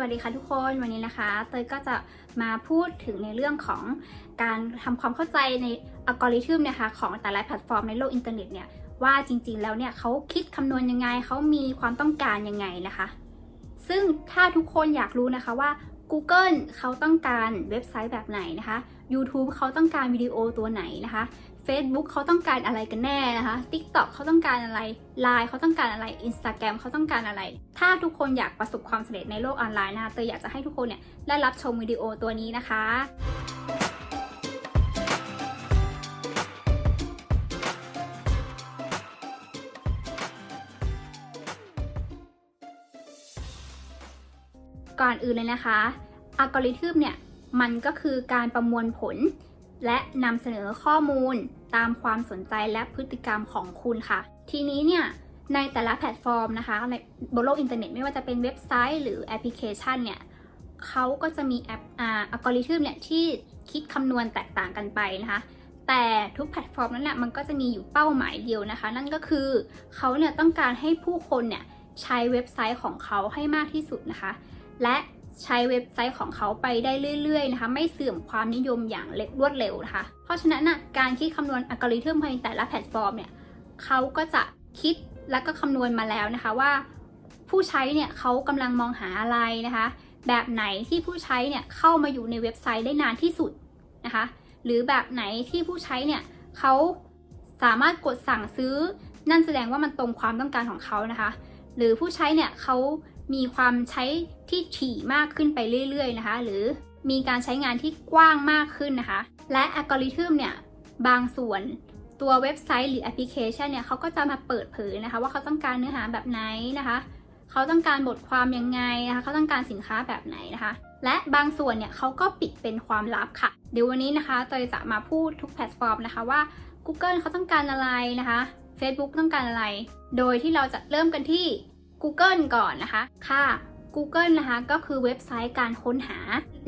วัสดีค่ะทุกคนวันนี้นะคะ เตยก็จะมาพูดถึงในเรื่องของการทำความเข้าใจในอัลกอริทึมนะคะของแต่ละแพลตฟอร์มในโลกอินเทอร์เน็ตเนี่ยว่าจริงๆแล้วเนี่ยเขาคิดคำนวณยังไงเขามีความต้องการยังไงนะคะ ซึ่งถ้าทุกคนอยากรู้นะคะว่า Google เขาต้องการเว็บไซต์แบบไหนนะคะ YouTube เขาต้องการวิดีโอตัวไหนนะคะ Facebook เขาต้องการอะไรกันแน่นะคะ TikTok เขาต้องการอะไร Line เขาต้องการอะไร Instagram เขาต้องการอะไร ถ้าทุกคนอยากประสบความสำเร็จในโลกออนไลน์นะคะเตยอยากจะให้ทุกคนเนี่ยได้รับชมวิดีโอตัวนี้นะคะก่อนอื่นเลยนะคะ อัลกอริทึมเนี่ย มันก็คือการประมวลผล และนำเสนอข้อมูลตามความสนใจและพฤติกรรมของคุณค่ะ ทีนี้เนี่ยในแต่ละแพลตฟอร์มนะคะในบนโลกอินเทอร์เน็ตไม่ว่าจะเป็นเว็บไซต์ หรือแอปพลิเคชันเนี่ยเขาก็จะมีแอปอ่าอัลกอริทึมเนี่ยที่คิดคำนวณแตกต่างกันไปนะคะแต่ทุกแพลตฟอร์มนั้นแหละมันก็จะมีอยู่เป้าหมายเดียวนะคะ นั่นก็คือเขาเนี่ยต้องการให้ผู้คนเนี่ยใช้เว็บไซต์ของเขาให้มากที่สุดนะคะ และ ใช้เว็บไซต์ของเขาไปได้เรื่อยๆนะคะ ไม่เสื่อมความนิยมอย่างเรวดเร็วนะคะ เพราะฉะนั้นนะการคิดคำนวณอัลกอริทึมภายในแต่ละแพลตฟอร์มเนี่ยเขาก็จะคิดและก็คำนวณมาแล้วนะคะว่า ผู้ใช้เนี่ยเขากำลังมองหาอะไรนะคะ แบบไหนที่ผู้ใช้เนี่ยเข้ามาอยู่ในเว็บไซต์ได้นานที่สุดนะคะ หรือแบบไหนที่ผู้ใช้เนี่ยเขาสามารถกดสั่งซื้อ นั่นแสดงว่ามันตรงความต้องการของเขานะคะ หรือผู้ใช้เนี่ยเขา มีความใช้ที่ถี่มากขึ้นไปเรื่อยๆนะคะ หรือมีการใช้งานที่กว้างมากขึ้นนะคะ และอัลกอริทึมเนี่ยบางส่วนตัวเว็บไซต์หรือแอปพลิเคชันเนี่ยเขาก็จะมาเปิดเผยนะคะ ว่าเขาต้องการเนื้อหาแบบไหนนะคะ เขาต้องการบทความยังไงนะคะ เขาต้องการสินค้าแบบไหนนะคะ และบางส่วนเนี่ยเขาก็ปิดเป็นความลับค่ะ เดี๋ยววันนี้นะคะเตยจะมาพูดทุกแพลตฟอร์มนะคะว่า Google เขาต้องการอะไรนะคะ Facebook ต้องการอะไร โดยที่เราจะเริ่มกันที่ Google ก่อนนะคะ ค่ะ Google นะคะก็คือเว็บไซต์การค้นหา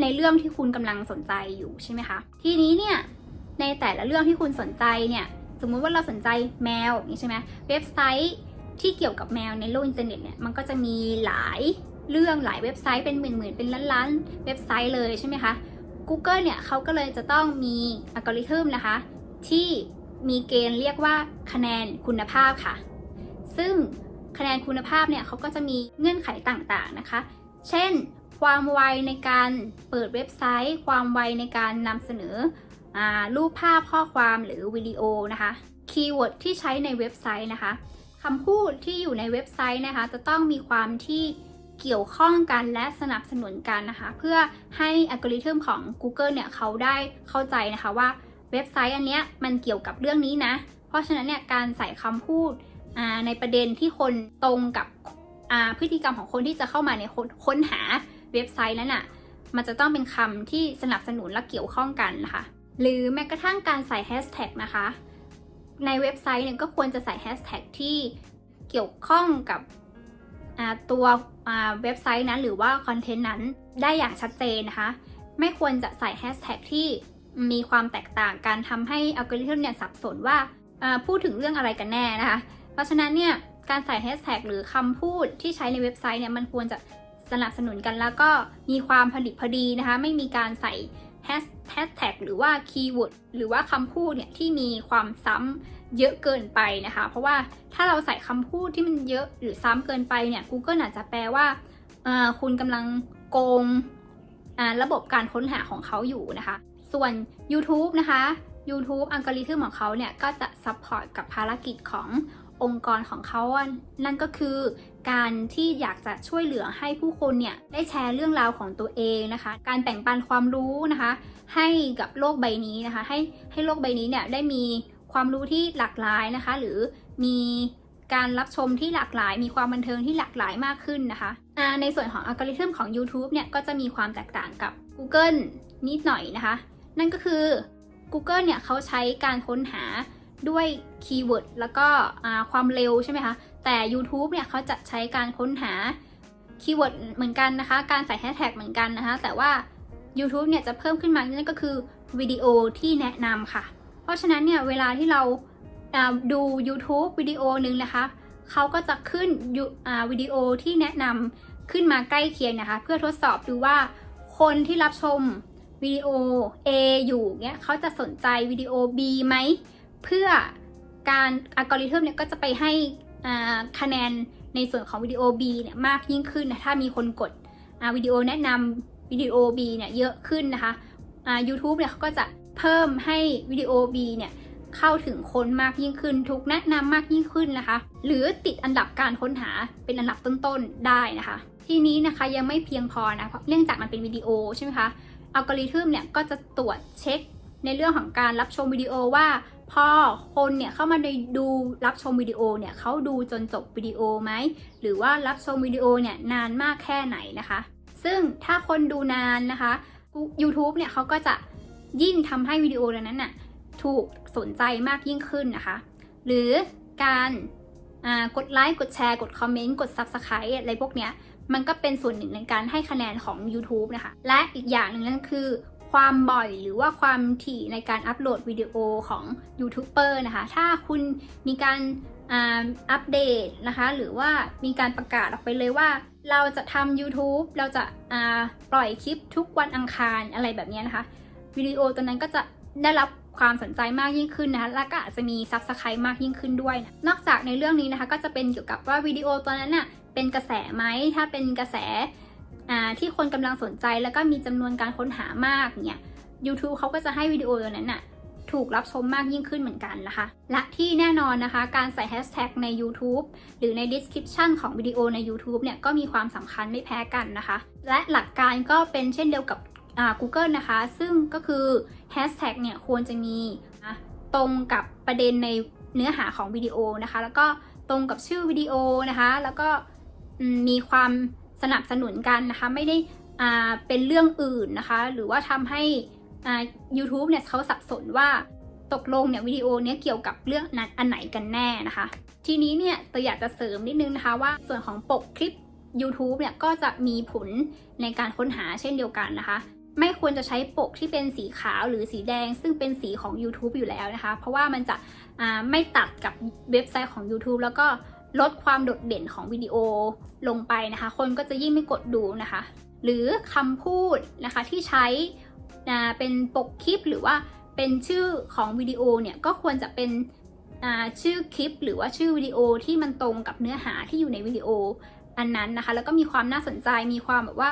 ในเรื่องที่คุณกำลังสนใจอยู่ใช่ไหมคะ ทีนี้เนี่ยในแต่ละเรื่องที่คุณสนใจเนี่ยสมมุติว่าเราสนใจแมวอย่างนี้ใช่ไหมเว็บไซต์ที่เกี่ยวกับแมวในโลกอินเทอร์เน็ตเนี่ยมันก็จะมีหลายเรื่องหลายเว็บไซต์เป็นหมื่นๆเป็นล้านๆเว็บไซต์เลยใช่ไหมคะ Google เนี่ยเขาก็เลยจะต้องมีอัลกอริทึมนะคะ ที่มีเกณฑ์เรียกว่าคะแนนคุณภาพค่ะ ซึ่ง คะแนนคุณภาพเนี่ยเขาก็จะมีเงื่อนไขต่างๆนะคะ เช่น ความไวในการเปิดเว็บไซต์ ความไวในการนำเสนออรูปภาพข้อความหรือวิดีโอนะคะ คีย์เวิร์ดที่ใช้ในเว็บไซต์นะคะคำพูดที่อยู่ในเว็บไซต์นะคะ จะต้องมีความที่เกี่ยวข้องกันและสนับสนุนกันนะคะ เพื่อให้อัลกอริทึมของ Google เนี่ยเขาได้เข้าใจนะคะว่าเว็บไซต์อันเนี้ยมันเกี่ยวกับเรื่องนี้นะ เพราะฉะนั้นเนี่ยการใส่คำพูด ในประเด็นที่คนตรงกับพฤติกรรมของคนที่จะเข้ามาในค้นหาเว็บไซต์นั้นน่ะ มันจะต้องเป็นคำที่สนับสนุนและเกี่ยวข้องกันนะคะ หรือแม้กระทั่งการใส่แฮชแท็กนะคะ ในเว็บไซต์เนี่ยก็ควรจะใส่แฮชแท็กที่เกี่ยวข้องกับตัวเว็บไซต์นั้นหรือว่าคอนเทนต์นั้นได้อย่างชัดเจนนะคะ ไม่ควรจะใส่แฮชแท็กที่มีความแตกต่างการทำให้อัลกอริทึมเนี่ยสับสนว่าพูดถึงเรื่องอะไรกันแน่นะคะ ราะฉะนั้นเนี่ยการใส่แฮชแท็กหรือคำพูดที่ใช้ในเว็บไซต์เนี่ยมันควรจะสนับสนุนกันแล้วก็มีความผลิตพอดีนะคะ ไม่มีการใส่แฮชแท็กหรือว่าคีย์เวิร์ดหรือว่าคำพูดเนี่ยที่มีความซ้ำเยอะเกินไปนะคะ เพราะว่าถ้าเราใส่คำพูดที่มันเยอะหรือซ้ำเกินไปเนี่ย Google อาจจะแปลว่าคุณกำลังโกงระบบการค้นหาของเขาอยู่นะคะ ส่วน YouTube นะคะ YouTube อัลกอริทึมของเขาเนี่ย ก็จะซัพพอร์ตกับภารกิจของ องค์กรของเขานั่นก็คือการที่อยากจะช่วยเหลือให้ผู้คนเนี่ยได้แชร์เรื่องราวของตัวเองนะคะ การแบ่งปันความรู้นะคะ ให้กับโลกใบนี้นะคะ ให้ให้โลกใบนี้เนี่ยได้มีความรู้ที่หลากหลายนะคะ หรือมีการรับชมที่หลากหลาย มีความบันเทิงที่หลากหลายมากขึ้นนะคะ ในส่วนของอัลกอริทึมของ YouTube เนี่ยก็จะมีความแตกต่างกับ Google นิดหน่อยนะคะ นั่นก็คือ Google เนี่ยเขาใช้การค้นหา ด้วยคีย์เวิร์ดแล้วก็ความเร็วใช่ไหมคะ แต่ YouTube เนี่ยเขาจะใช้การค้นหาคีย์เวิร์ดเหมือนกันนะคะ การใส่แฮชแท็กเหมือนกันนะคะ แต่ว่า YouTube เนี่ยจะเพิ่มขึ้นมานั่นก็คือวิดีโอที่แนะนำค่ะ เพราะฉะนั้นเนี่ยเวลาที่เราดู YouTube วิดีโอหนึ่งนะคะเขาก็จะขึ้นวิดีโอที่แนะนำขึ้นมาใกล้เคียงนะคะ เพื่อทดสอบดูว่าคนที่รับชมวิดีโอ A อยู่เนี่ยเขาจะสนใจวิดีโอ B ไหม เพื่อการอัลกอริทึมเนี่ยก็จะไปให้คะแนนในส่วนของวิดีโอ B เนี่ยมากยิ่งขึ้นนะถ้ามีคนกดวิดีโอแนะนำวิดีโอ B เนี่ยเยอะขึ้นนะคะอ่า YouTube เนี่ยเขาก็จะเพิ่มให้วิดีโอ B เนี่ยเข้าถึงคนมากยิ่งขึ้น ถูกแนะนำมากยิ่งขึ้นนะคะ หรือติดอันดับการค้นหาเป็นอันดับต้นๆได้นะคะ ทีนี้นะคะยังไม่เพียงพอนะเพราะเนื่องจากมันเป็นวิดีโอใช่ไหมคะอัลกอริทึมเนี่ยก็จะตรวจเช็คในเรื่องของการรับชมวิดีโอว่า พอคนเนี่ยเข้ามาในดูรับชมวิดีโอเนี่ยเขาดูจนจบวิดีโอไหมหรือว่ารับชมวิดีโอเนี่ยนานมากแค่ไหนนะคะ ซึ่งถ้าคนดูนานนะคะ YouTube เนี่ยเขาก็จะยิ่งทำให้วิดีโอนั้นน่ะถูกสนใจมากยิ่งขึ้นนะคะ หรือการกดไลค์กดแชร์ กดคอมเมนต์ กด Subscribe อะไรพวกเนี้ยมันก็เป็นส่วนหนึ่งในการให้คะแนนของ YouTube นะคะ และอีกอย่างหนึ่งนั่นคือ ความบ่อยหรือว่าความถี่ในการอัปโหลดวิดีโอของยูทูบเบอร์นะคะ ถ้าคุณมีการอัปเดตนะคะ หรือว่ามีการประกาศออกไปเลยว่า เราจะทำ YouTube เราจะาปล่อยคลิปทุกวันอังคารอะไรแบบนี้นะคะ วิดีโอตัวนั้นก็จะได้รับความสนใจมากยิ่งขึ้นนะคะ และก็อาจจะมีซับสไครต์มากยิ่งขึ้นด้วยนะนอกจากในเรื่องนี้นะคะ ก็จะเป็นเกี่ยวกับว่าวิดีโอตัวนั้นน่ะเป็นกระแสไหมถ้าเป็นกระแส ที่คนกำลังสนใจแล้วก็มีจำนวนการค้นหามากเนี่ย YouTube เขาก็จะให้วิดีโอตัวนั้นน่ะถูกรับชมมากยิ่งขึ้นเหมือนกันนะคะ และที่แน่นอนนะคะ การใส่แฮชแท็กใน YouTube หรือใน description ของวิดีโอใน YouTube เนี่ยก็มีความสำคัญไม่แพ้กันนะคะ และหลักการก็เป็นเช่นเดียวกับ Google นะคะ ซึ่งก็คือแฮชแท็กเนี่ยควรจะมีอะตรงกับประเด็นในเนื้อหาของวิดีโอนะคะ แล้วก็ตรงกับชื่อวิดีโอนะคะ แล้วก็มีความ สนับสนุนกันนะคะ ไม่ได้เป็นเรื่องอื่นนะคะ หรือว่าทำให้ YouTube เนี่ยเขาสับสนว่าตกลงเนี่ยวิดีโอเนี้ยเกี่ยวกับเรื่องนั้นอันไหนกันแน่นะคะ ทีนี้เนี่ยตัวอยากจะเสริมนิดนึงนะคะว่าส่วนของปกคลิป YouTube เนี่ยก็จะมีผลในการค้นหาเช่นเดียวกันนะคะ ไม่ควรจะใช้ปกที่เป็นสีขาวหรือสีแดง ซึ่งเป็นสีของ YouTube อยู่แล้วนะคะ เพราะว่ามันจะไม่ตัดกับเว็บไซต์ของ YouTube แล้วก็ ลดความโดดเด่นของวิดีโอลงไปนะคะ คนก็จะยิ่งไม่กดดูนะคะ หรือคำพูดนะคะที่ใช้อ่าเป็นปกคลิปหรือว่าเป็นชื่อของวิดีโอเนี่ยก็ควรจะเป็นชื่อคลิป หรือว่าชื่อวิดีโอที่มันตรงกับเนื้อหาที่อยู่ในวิดีโออันนั้นนะคะ แล้วก็มีความน่าสนใจมีความแบบว่า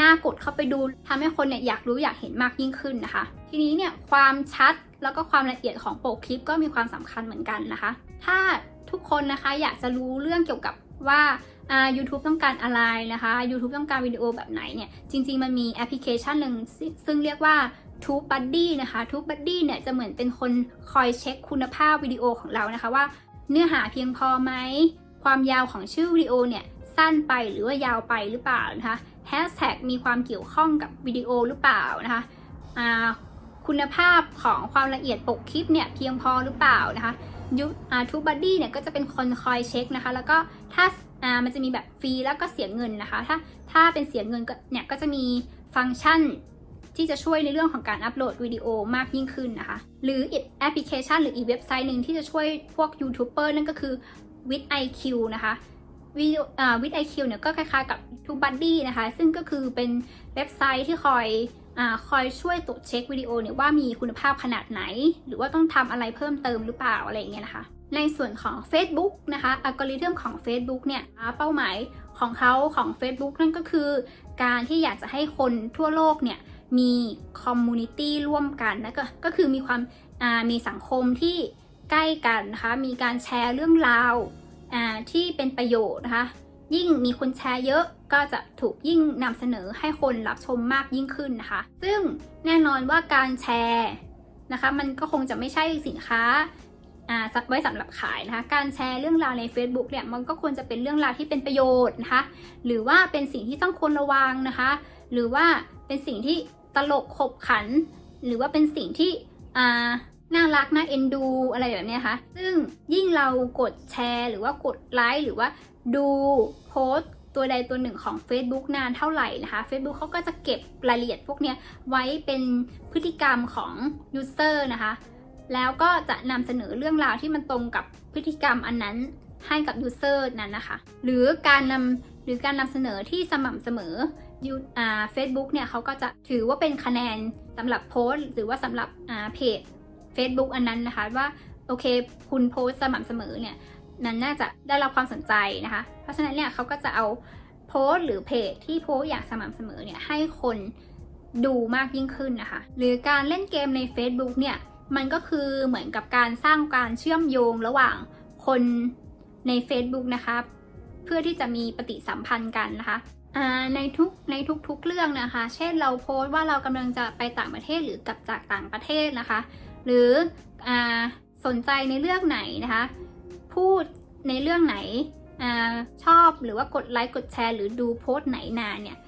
น่ากดเข้าไปดูทำให้คนเนี่ยอยากรู้อยากเห็นมากยิ่งขึ้นนะคะ ทีนี้เนี่ยความชัดแล้วก็ความละเอียดของปกคลิปก็มีความสำคัญเหมือนกันนะคะ ถ้า ทุกคนนะคะอยากจะรู้เรื่องเกี่ยวกับว่าอ่า YouTube ต้องการอะไรนะคะ YouTube ต้องการวิดีโอแบบไหนเนี่ย จริง ๆ มันมีแอปพลิเคชันหนึ่งซึ่งเรียกว่า TubeBuddy นะคะ TubeBuddy เนี่ยจะเหมือนเป็นคนคอยเช็คคุณภาพวิดีโอของเรานะคะว่า เนื้อหาเพียงพอไหม ความยาวของชื่อวิดีโอเนี่ยสั้นไปหรือว่ายาวไปหรือเปล่านะคะแฮชแท็กมีความเกี่ยวข้องกับวิดีโอหรือเปล่านะคะคุณภาพของความละเอียดปกคลิปเนี่ยเพียงพอหรือเปล่านะคะ ยูทูบัดดี้เนี่ยก็จะเป็นคนคอยเช็คนะคะ แล้วก็ถ้าอ่ามันจะมีแบบฟรีแล้วก็เสียเงินนะคะ ถ้าถ้าเป็นเสียเงินก็เนี่ยก็จะมีฟังก์ชันที่จะช่วยในเรื่องของการอัปโหลดวิดีโอมากยิ่งขึ้นนะคะ หรืออีกแอปพลิเคชันหรืออีกเว็บไซต์หนึ่งที่จะช่วยพวกยูทูบเบอร์นั่นก็คือ with IQ นะคะวิดีโออ่า with IQ เนี่ยก็คล้ายๆกับ TubeBuddy นะคะ ซึ่งก็คือเป็นเว็บไซต์ที่คอย คอยช่วยตรวจเช็ควิดีโอเนี่ยว่ามีคุณภาพขนาดไหน หรือว่าต้องทำอะไรเพิ่มเติมหรือเปล่าอะไรอย่างเงี้ยนะคะ ในส่วนของ Facebook นะคะอัลกอริทึมของ Facebook เนี่ยเป้าหมายของเขาของ Facebook นั่นก็คือ การที่อยากจะให้คนทั่วโลกเนี่ยมีคอมมูนิตี้ร่วมกันนะก็ก็คือมีความมีสังคมที่ใกล้กันนะคะ มีการแชร์เรื่องราวที่เป็นประโยชน์นะคะ ยิ่งมีคนแชร์เยอะก็จะถูกยิ่งนำเสนอให้คนรับชมมากยิ่งขึ้นนะคะ ซึ่งแน่นอนว่าการแชร์นะคะ มันก็คงจะไม่ใช่สินค้าอ่าไว้สำหรับขายนะคะ การแชร์เรื่องราวใน Facebook เนี่ยมันก็ควรจะเป็นเรื่องราวที่เป็นประโยชน์นะคะ หรือว่าเป็นสิ่งที่ต้องควรระวังนะคะ หรือว่าเป็นสิ่งที่ตลกขบขัน หรือว่าเป็นสิ่งที่น่ารักน่าเอ็นดูอะไรแบบนี้ค่ะ ซึ่งยิ่งเรากดแชร์ หรือว่ากดไลค์หรือว่า ดูโพสต์ตัวใดตัวหนึ่งของ Facebook นานเท่าไหร่นะคะ Facebook เขาก็จะเก็บรายละเอียดพวกนี้ไว้เป็นพฤติกรรมของ User นะคะ แล้วก็จะนำเสนอเรื่องราวที่มันตรงกับพฤติกรรมอันนั้นให้กับ User นั้นนะคะ หรือการนำหรือการนำเสนอที่สม่ำเสมอยูอ่าเฟซบุ๊กเนี่ยเขาก็จะถือว่าเป็นคะแนนสำหรับโพสต์หรือว่าสำหรับอ่าเพจ Facebook อันนั้นนะคะว่าโอเค คุณโพสต์สม่ำเสมอเนี่ย นั้นน่าจะได้รับความสนใจนะคะ เพราะฉะนั้นเนี่ยเขาก็จะเอาโพสหรือเพจที่โพสอย่างสม่ำเสมอเนี่ยให้คนดูมากยิ่งขึ้นนะคะ หรือการเล่นเกมใน Facebook เนี่ยมันก็คือเหมือนกับการสร้างการเชื่อมโยงระหว่างคนใน Facebook นะคะเพื่อที่จะมีปฏิสัมพันธ์กันนะคะในทุกในทุกๆเรื่องนะคะ เช่นเราโพสต์ว่าเรากำลังจะไปต่างประเทศหรือกลับจากต่างประเทศนะคะ หรืออสนใจในเรื่องไหนนะคะ พูดในเรื่องไหนอชอบหรือว่ากดไลค์กดแชร์หรือดูโพสต์ไหนนานเนี่ย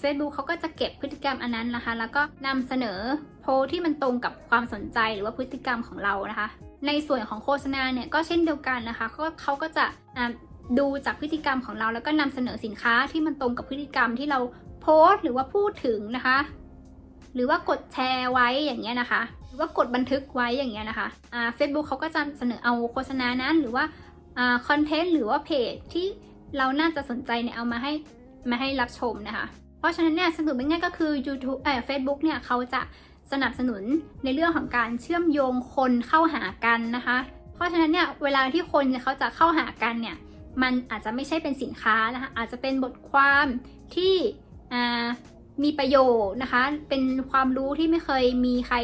Facebook เขาก็จะเก็บพฤติกรรมอันนั้นนะคะ แล้วก็นำเสนอโพสที่มันตรงกับความสนใจหรือว่าพฤติกรรมของเรานะคะ ในส่วนของโฆษณาเนี่ยก็เช่นเดียวกันนะคะเขาเขาก็จะดูจากพฤติกรรมของเรา แล้วก็นำเสนอสินค้าที่มันตรงกับพฤติกรรมที่เราโพสหรือว่าพูดถึงนะคะ หรือว่ากดแชร์ไว้อย่างเงี้ยนะคะ หรือว่ากดบันทึกไว้อย่างเงี้ยนะคะอ่าเฟซบุ๊กเขาก็จะเสนอเอาโฆษณานั้นหรือว่าอ่าคอนเทนต์หรือว่าเพจที่เราน่าจะสนใจเนี่ยเอามาให้มาให้รับชมนะคะ เพราะฉะนั้นเนี่ยสรุปง่ายๆก็คือ YouTube เอ่อ Facebook เนี่ยเขาจะสนับสนุนในเรื่องของการเชื่อมโยงคนเข้าหากันนะคะ เพราะฉะนั้นเนี่ยเวลาที่คนเนี่ยเขาจะเข้าหากันเนี่ยมันอาจจะไม่ใช่เป็นสินค้านะคะอาจจะเป็นบทความที่อ่า มีประโยชน์นะคะ เป็นความรู้ที่ไม่เคยมีใคร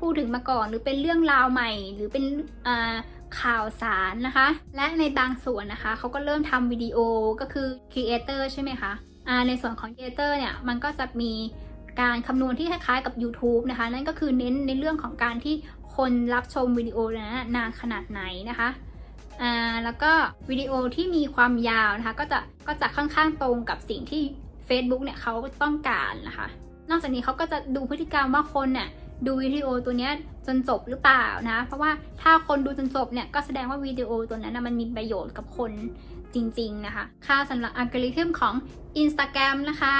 พูดถึงมาก่อน หรือเป็นเรื่องราวใหม่ หรือเป็นข่าวสารนะคะ และในบางส่วนนะคะเขาก็เริ่มทำวิดีโอก็คือ Creator ใช่ไหมคะในส่วนของ Creator เนี่ยมันก็จะมีการคำนวณที่คล้ายๆกับ YouTube นะคะ นั่นก็คือเน้นในเรื่องของการที่คนรับชมวิดีโอนั้นนานขนาดไหนนะคะอ่าแล้วก็วิดีโอที่มีความยาวนะคะก็จะก็จะค่อนข้างตรงกับสิ่งที่ Facebook เนี่ยเขาต้องการนะคะ นอกจากนี้เขาก็จะดูพฤติกรรมว่าคนเนี่ยดูวิดีโอตัวเนี้ยจนจบหรือเปล่านะ เพราะว่าถ้าคนดูจนจบเนี่ยก็แสดงว่าวิดีโอตัวนั้นนะมันมีประโยชน์กับคนจริง ๆ นะคะ ค่าสำหรับอัลกอริทึมของ Instagram นะคะ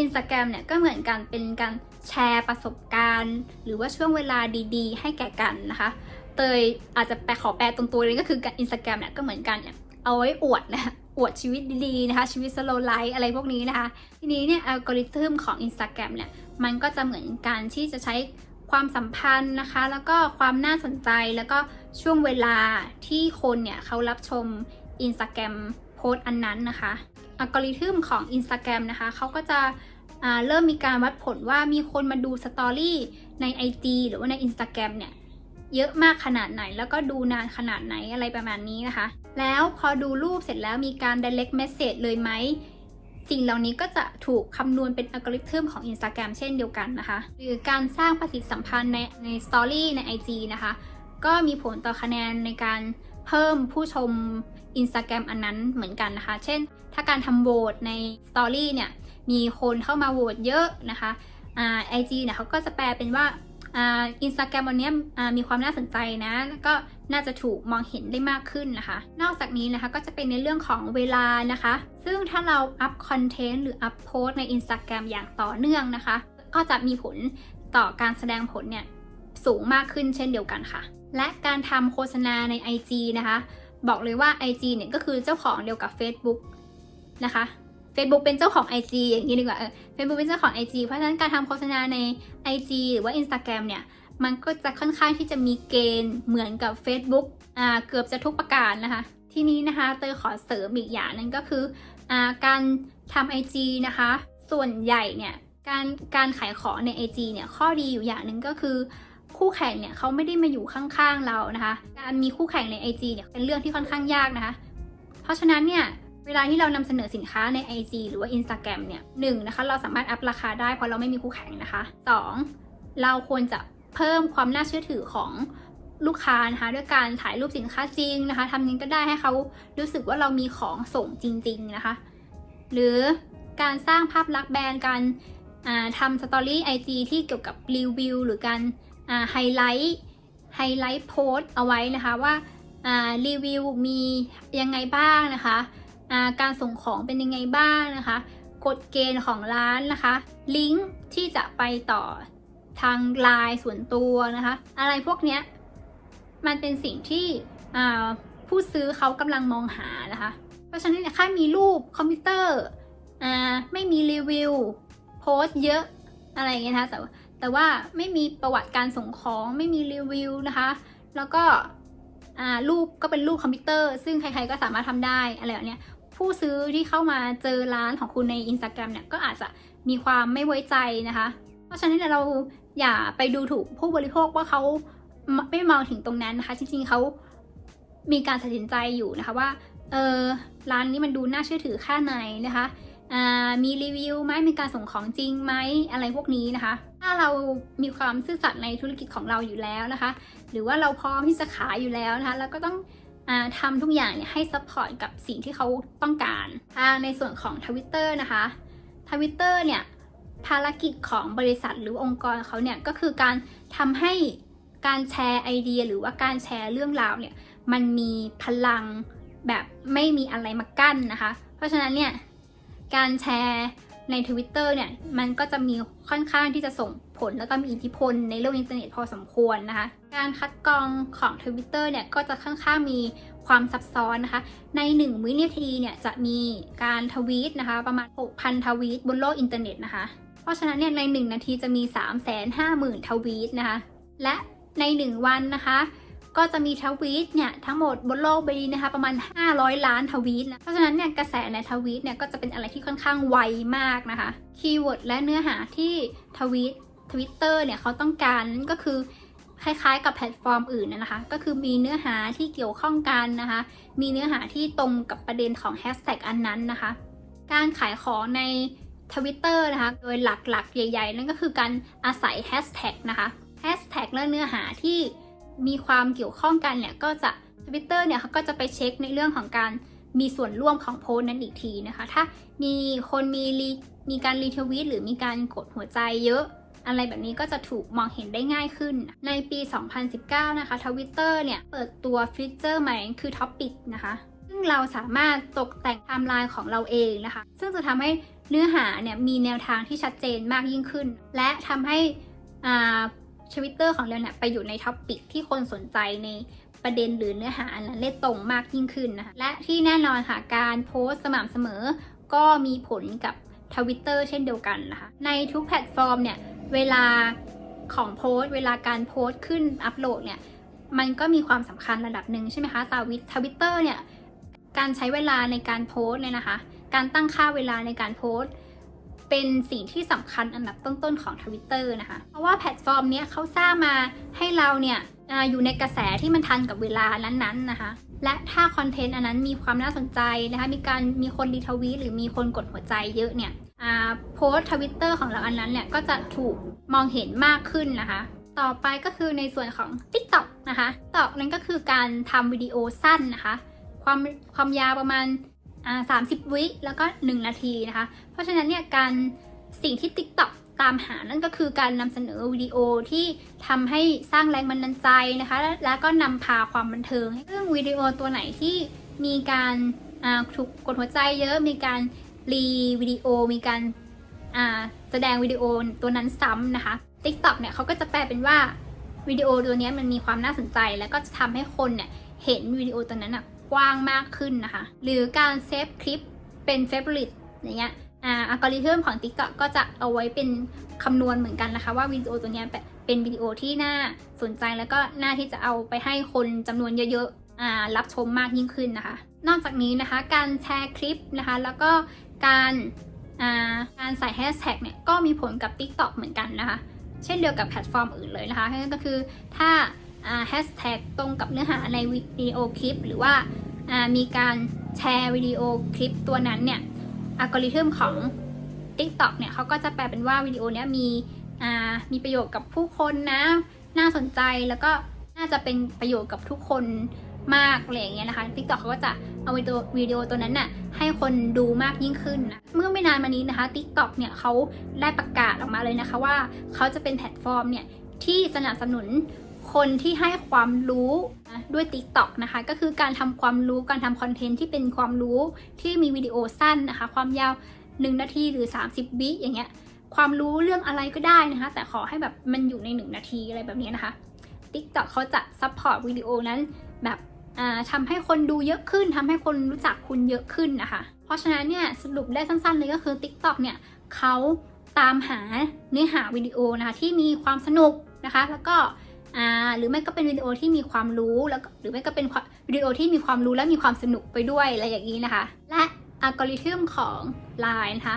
Instagram เนี่ยก็เหมือนกันเป็นการแชร์ประสบการณ์ หรือว่าช่วงเวลาดีๆ ให้แก่กันนะคะ เตยอาจจะแปลขอแปลตรงตัวเลยก็คือการอินสตาแกรมเนี่ยก็เหมือนกันเนี่ยเอาไว้อวดนะคะ อวดชีวิตดีๆนะคะ ชีวิตสโลไลฟ์อะไรพวกนี้นะคะ ทีนี้เนี่ยอัลกอริทึมของ Instagram เนี่ยมันก็จะเหมือนการที่จะใช้ความสัมพันธ์นะคะ แล้วก็ความน่าสนใจแล้วก็ช่วงเวลาที่คนเนี่ยเขารับชม Instagram โพสต์อันนั้นนะคะอัลกอริทึมของ Instagram นะคะเขาก็จะเริ่มมีการวัดผลว่ามีคนมาดูสตอรี่ใน IG หรือว่าใน Instagram เนี่ยเยอะมากขนาดไหน แล้วก็ดูนานขนาดไหนอะไรประมาณนี้นะคะ แล้วพอดูรูปเสร็จแล้วมีการ direct message เลยไหมสิ่งเหล่านี้ก็จะถูกคำนวณเป็นอัลกอริทึมของ Instagram เช่นเดียวกันนะคะ หรือการสร้างปฏิสัมพันธ์ในใน Story ใน IG นะคะ ก็มีผลต่อคะแนนในการเพิ่มผู้ชม Instagram อันนั้นเหมือนกันนะคะ เช่น ถ้าการทำโหวตใน Story เนี่ย มีคนเข้ามาโหวตเยอะนะคะไอ่า IG เนี่ยเขาก็จะแปลเป็นว่า อินสตาแกรมวันนี้มีความน่าสนใจนะก็น่าจะถูกมองเห็นได้มากขึ้นนะคะ นอกจากนี้นะคะก็จะเป็นในเรื่องของเวลานะคะ ซึ่งถ้าเราอัพคอนเทนต์หรืออัพโพสใน Instagram อย่างต่อเนื่องนะคะ ก็จะมีผลต่อการแสดงผลเนี่ยสูงมากขึ้นเช่นเดียวกันค่ะ และการทำโฆษณาใน IG นะคะ บอกเลยว่า IG เนี่ยก็คือเจ้าของเดียวกับ Facebook นะคะ Facebook เป็นเจ้าของ IG อย่างนี้ดีกว่าเออ Facebook เป็นเจ้าของ IG เพราะฉะนั้นการทำโฆษณาใน IG หรือว่า Instagram เนี่ย มันก็จะค่อนข้างที่จะมีเกณฑ์เหมือนกับ Facebook อ่าเกือบจะทุกประการนะคะ ทีนี้นะคะเตยขอเสริมอีกอย่างหนึงก็คืออ่าการทำ IG นะคะ ส่วนใหญ่เนี่ยการการขายของใน IG เนี่ยข้อดีอยู่อย่างหนึ่งก็คือคู่แข่งเนี่ยเขาไม่ได้มาอยู่ข้างๆเรานะคะ การมีคู่แข่งใน IG เนี่ยเป็นเรื่องที่ค่อนข้างยากนะคะ เพราะฉะนั้นเนี่ย เวลาที่เรานำเสนอสินค้าใน IG หรือว่า Instagram เนี่ยหนึ่งนะคะเราสามารถอัพราคาได้เพราะเราไม่มีคู่แข่งนะคะ 2. เราควรจะเพิ่มความน่าเชื่อถือของลูกค้านะคะด้วยการถ่ายรูปสินค้าจริงนะคะทำนี้ก็ได้ให้เขารู้สึกว่าเรามีของส่งจริง ๆนะคะ หรือการสร้างภาพลักษณ์แบรนด์การทำสตอรี่ไอจีที่เกี่ยวกับรีวิวหรือการไฮไลท์ไฮไลท์โพสเอาไว้นะคะว่ารีวิวมียังไงบ้างนะคะ การส่งของเป็นยังไงบ้างนะคะ กฎเกณฑ์ของร้านนะคะ ลิงก์ที่จะไปต่อทางไลน์ส่วนตัวนะคะ อะไรพวกเนี้ยมันเป็นสิ่งที่ผู้ซื้อเขากำลังมองหานะคะ เพราะฉะนั้นเนี่ยค่มีรูปคอมพิวเตอร์ไม่มีรีวิวโพสเยอะอะไรอย่างเงี้ยนะคะแต่แต่ว่าไม่มีประวัติการส่งของไม่มีรีวิวนะคะ แล้วก็รูปก็เป็นรูปคอมพิวเตอร์ ซึ่งใครๆก็สามารถทำได้อะไรแบบเนี้ย ผู้ซื้อที่เข้ามาเจอร้านของคุณใน Instagram เนี่ยก็อาจจะมีความไม่ไว้ใจนะคะ เพราะฉะนั้นเราอย่าไปดูถูกผู้บริโภคว่าเขาไม่มองถึงตรงนั้นนะคะ จริงๆเขามีการตัดสินใจอยู่นะคะว่าเออร้านนี้มันดูน่าเชื่อถือแค่ไหนนะคะมีรีวิวไหมมีการส่งของจริงไหมอะไรพวกนี้นะคะ ถ้าเรามีความซื่อสัตย์ในธุรกิจของเราอยู่แล้วนะคะ หรือว่าเราพร้อมที่จะขายอยู่แล้วนะคะแล้วก็ต้อง ทำทุกอย่างเนี่ยให้ซัพพอร์ตกับสิ่งที่เขาต้องการในส่วนของทวิตเตอร์นะคะทวิตเตอร์เนี่ยภารกิจของบริษัทหรือองค์กรเขาเนี่ยก็คือการทำให้การแชร์ไอเดีย หรือว่าการแชร์เรื่องราวเนี่ยมันมีพลังแบบไม่มีอะไรมากั้นนะคะ เพราะฉะนั้นเนี่ยการแชร์ใน Twitter เนี่ยมันก็จะมีค่อนข้างที่จะส่ง ผลแล้วก็มีอิทธิพลในโลกอินเทอร์เน็ตพอสมควรนะคะ การคัดกรองของ Twitter เนี่ยก็จะค่อนข้างมีความซับซ้อนนะคะ ใน 1 วินาทีเนี่ยจะมีการทวีตนะคะ ประมาณ 6,000 ทวีตบนโลกอินเทอร์เน็ตนะคะ เพราะฉะนั้นเนี่ยใน 1 นาทีจะมี 350,000 ทวีตนะคะ และใน 1 วันนะคะ ก็จะมีทวีตเนี่ยทั้งหมดบนโลกใบนี้นะคะ ประมาณ 500 ล้านทวีตนะ เพราะฉะนั้นเนี่ยกระแสในทวีตเนี่ยก็จะเป็นอะไรที่ค่อนข้างไวมากนะคะ คีย์เวิร์ดและเนื้อหาที่ทวีต ทวิตเตอร์เนี่ยเขาต้องการนั่นก็คือคล้ายๆ กับแพลตฟอร์มอื่นนะคะ ก็คือมีเนื้อหาที่เกี่ยวข้องกันนะคะ มีเนื้อหาที่ตรงกับประเด็นของแฮชแท็กอันนั้นนะคะ การขายของในทวิตเตอร์นะคะ โดยหลักๆ ใหญ่ ๆ นั่นก็คือการอาศัยแฮชแท็กนะคะแฮชแท็กและเนื้อหาที่มีความเกี่ยวข้องกันเนี่ยก็จะทวิตเตอร์เนี่ยเขาก็จะไปเช็คในเรื่องของการมีส่วนร่วมของโพสต์นั้นอีกทีนะคะ ถ้ามีคนมีมีการรีทวีตหรือมีการกดหัวใจเยอะ อะไรแบบนี้ก็จะถูกมองเห็นได้ง่ายขึ้น ในปี 2019 นะคะทวิตเตอร์เนี่ย เปิดตัวฟีเจอร์ใหม่คือท็อปิกนะคะ ซึ่งเราสามารถตกแต่งไทม์ไลน์ของเราเองนะคะ ซึ่งจะทำให้เนื้อหาเนี่ยมีแนวทางที่ชัดเจนมากยิ่งขึ้น และทำให้อ่าทวิตเตอร์ของเราเนี่ยไปอยู่ในท็อปิกที่คนสนใจในประเด็นหรือเนื้อหาอันนั้นได้ตรงมากยิ่งขึ้นนะคะ และที่แน่นอนค่ะ การโพสต์สม่ำเสมอ ก็มีผลกับ ทวิตเตอร์เช่นเดียวกันนะคะ ในทุกแพลตฟอร์มเนี่ย เวลาของโพสต์ เวลาการโพสต์ขึ้นอัปโหลดเนี่ย มันก็มีความสำคัญระดับหนึ่งใช่ไหมคะแต่วิทวิตเตอร์เนี่ย การใช้เวลาในการโพสต์เนี่ยนะคะ การตั้งค่าเวลาในการโพสต์ เป็นสิ่งที่สำคัญอันดับต้นๆของ Twitter นะคะ เพราะว่าแพลตฟอร์มเนี้ยเขาสร้างมาให้เราเนี่ยอาอยู่ในกระแสที่มันทันกับเวลานั้นๆนะคะ และถ้าคอนเทนต์อันนั้นมีความน่าสนใจนะคะมีการมีคนรีทวีตหรือมีคนกดหัวใจเยอะเนี่ยโพสทวิตเตอร์ของเราอันนั้นเนี่ยก็จะถูกมองเห็นมากขึ้นนะคะ ต่อไปก็คือในส่วนของ TikTok นะคะ TikTok นั้นก็คือการทำวิดีโอสั้นนะคะ ความความยาวประมาณอ่า30วิแล้วก็ 1 นาทีนะคะ เพราะฉะนั้นเนี่ยการสิ่งที่ TikTok ตามหานั่นก็คือการนำเสนอวิดีโอที่ทำให้สร้างแรงบันดาลใจนะคะ และ้วก็นำพาความบันเทิงซึ่งวิดีโอตัวไหนที่มีการถูกกดหัวใจเยอะ มีการรีวิดีโอ มีการแสดงวิดีโอตัวนั้นซ้ำนะคะ TikTok เนี่ยเขาก็จะแปลเป็นว่าวิดีโอตัวนี้มันมีความน่าสนใจ แล้วก็จะทำให้คนเนี่ยเห็นวิดีโอตัวนั้นกว้างมากขึ้นนะคะ หรือการเซฟคลิปเป็นเฟ v o r i t e อย่างเงี้ย อัลกอริทึมของ TikTok ก็จะเอาไว้เป็นคำนวณเหมือนกันนะคะ ว่าวิดีโอตัวนี้เป็นวิดีโอที่น่าสนใจแล้วก็น่าที่จะเอาไปให้คนจำนวนเยอะๆอรับชมมากยิ่งขึ้นนะคะ นอกจากนี้นะคะการแชร์คลิปนะคะ แล้วก็การการใส่แฮชแท็กเนี่ยก็มีผลกับ TikTok เหมือนกันนะคะ เช่นเดียวกับแพลตฟอร์มอื่นเลยนะคะนั่นก็คือถ้าแฮชแท็กตรงกับเนื้อหาในวิดีโอคลิป หรือว่ามีการแชร์วิดีโอคลิปตัวนั้นเนี่ย อัลกอริทึมของ TikTok เนี่ยเขาก็จะแปลเป็นว่าวิดีโอเนี้ยมีมีประโยชน์กับผู้คนนะ น่าสนใจแล้วก็น่าจะเป็นประโยชน์กับทุกคนมากอะไรอย่างเงี้ยนะคะ TikTok เขาก็จะเอาวิดีโอวิดีโอตัวนั้นน่ะให้คนดูมากยิ่งขึ้นนะเมื่อไม่นานมานี้นะคะ TikTok เนี่ยเขาได้ประกาศออกมาเลยนะคะว่าเขาจะเป็นแพลตฟอร์มเนี่ยที่สนับสนุน คนที่ให้ความรู้ด้วย TikTok นะคะ ก็คือการทำความรู้การทำคอนเทนต์ที่เป็นความรู้ที่มีวิดีโอสั้นนะคะ ความยาว 1 นาทีหรือ 30 วิอย่างเงี้ยความรู้เรื่องอะไรก็ได้นะคะ แต่ขอให้แบบมันอยู่ใน 1 นาทีอะไรแบบนี้นะคะ TikTok เขาจะซัพพอร์ตวิดีโอนั้นแบบอ่าทำให้คนดูเยอะขึ้นทำให้คนรู้จักคุณเยอะขึ้นนะคะ เพราะฉะนั้นเนี่ยสรุปได้สั้นๆเลยก็คือ TikTok เนี่ยเขาตามหาเนื้อหาวิดีโอนะคะที่มีความสนุกนะคะ แล้วก็ อ่าหรือไม่ก็เป็นวิดีโอที่มีความรู้แล้วหรือไม่ก็เป็นวิดีโอที่มีความรู้และมีความสนุกไปด้วยอะไรอย่างนี้นะคะ และอัลกอริทึมของ Line นะคะ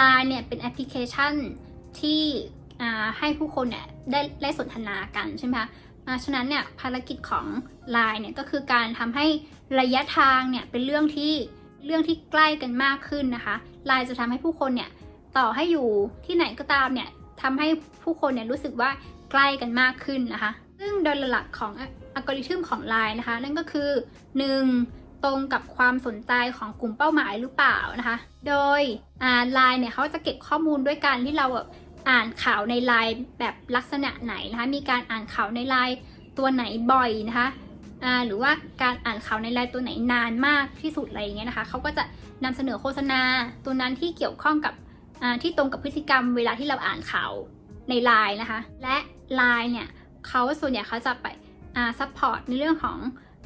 Line เนี่ยเป็นแอปพลิเคชันที่ให้ผู้คนเนี่ยได้ได้สนทนากันใช่ไหมคะาฉะนั้นเนี่ยภารกิจของ Line เนี่ยก็คือการทำให้ระยะทางเนี่ยเป็นเรื่องที่เรื่องที่ใกล้กันมากขึ้นนะคะ Line จะทำให้ผู้คนเนี่ยต่อให้อยู่ที่ไหนก็ตามเนี่ยทำให้ผู้คนเนี่ยรู้สึกว่า ใกล้กันมากขึ้นนะคะ ซึ่งโดยหลักของอัลกอริทึมของ Line นะคะ นั่นก็คือ 1. ตรงกับความสนใจของกลุ่มเป้าหมายหรือเปล่านะคะ โดยไลน์เนี่ยเขาจะเก็บข้อมูลด้วยการที่เราแบบอ่านข่าวในไลน์แบบลักษณะไหนนะคะ มีการอ่านข่าวในไลน์ตัวไหนบ่อยนะคะหรือว่าการอ่านข่าวในไลน์ตัวไหนนานมากที่สุดอะไรอย่างเงี้ยนะคะเขาก็จะนำเสนอโฆษณาตัวนั้นที่เกี่ยวข้องกับที่ตรงกับพฤติกรรมเวลาที่เราอ่านข่าวในไลน์นะคะ และ ไลน์เนี่ยเขาส่วนใหญ่เขาจะไปอ่าซัพพอร์ตในเรื่องของ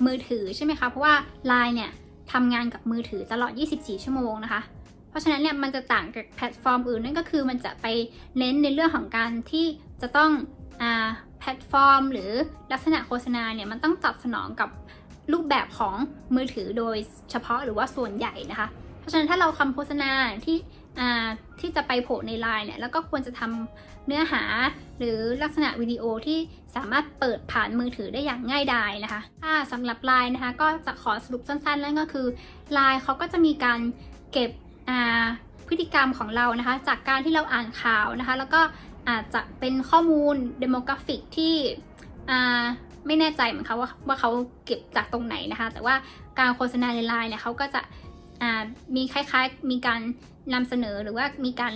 มือถือใช่ไหมคะ เพราะว่า Line เนี่ยทำงานกับมือถือตลอด 24 ชั่วโมงนะคะ เพราะฉะนั้นเนี่ยมันจะต่างกับแพลตฟอร์มอื่นนั่นก็คือมันจะไปเน้นในเรื่องของการที่จะต้องอ่าแพลตฟอร์ม หรือลักษณะโฆษณาเนี่ยมันต้องตอบสนองกับรูปแบบของมือถือโดยเฉพาะหรือว่าส่วนใหญ่นะคะ เพราะฉะนั้นถ้าเราทำโฆษณาที่ ที่จะไปโผล่ในไลน์เนี่ยแล้วก็ควรจะทำเนื้อหาหรือลักษณะวิดีโอที่สามารถเปิดผ่านมือถือได้อย่างง่ายดายนะคะถ้าสำหรับไลน์นะคะก็จะขอสรุปสั้นๆ นั่นก็คือไลน์เขาก็จะมีการเก็บพฤติกรรมของเรานะคะ จากการที่เราอ่านข่าวนะคะ แล้วก็อาจจะเป็นข้อมูล demographic ที่ไม่แน่ใจเหมือนกันว่าว่าเขาเก็บจากตรงไหนนะคะ แต่ว่าการโฆษณาในไลน์เนี่ยเขาก็จะมีคล้ายๆมีการ นำเสนอหรือว่ามีการ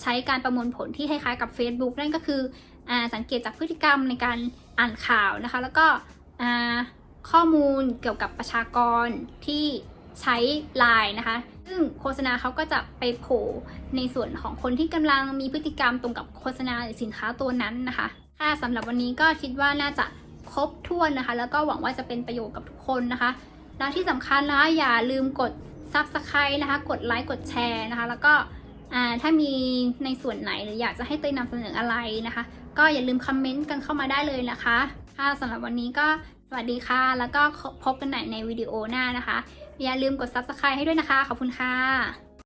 ใช้การประมวลผลที่คล้ายๆกับ Facebook นั่นก็คืออสังเกตจากพฤติกรรมในการอ่านข่าวนะคะ แล้วก็ข้อมูลเกี่ยวกับประชากรที่ใช้ไลน์นะคะ ซึ่งโฆษณาเขาก็จะไปโผล่ในส่วนของคนที่กำลังมีพฤติกรรมตรงกับโฆษณาหรือสินค้าตัวนั้นนะคะค่ะสำหรับวันนี้ก็คิดว่าน่าจะครบถ้วนนะคะ แล้วก็หวังว่าจะเป็นประโยชน์กับทุกคนนะคะ แล้วที่สำคัญนะคะอย่าลืมกด Subscribe นะคะ กดไลค์กดแชร์นะคะ แล้วก็ถ้ามีในส่วนไหนหรืออยากจะให้เตยนำเสนออะไรนะคะ ก็อย่าลืมคอมเมนต์กันเข้ามาได้เลยนะคะค่ะสำหรับวันนี้ก็สวัสดีค่ะ แล้วก็พบกันใหม่ในวิดีโอหน้านะคะ อย่าลืมกด Subscribe ให้ด้วยนะคะ ขอบคุณค่ะ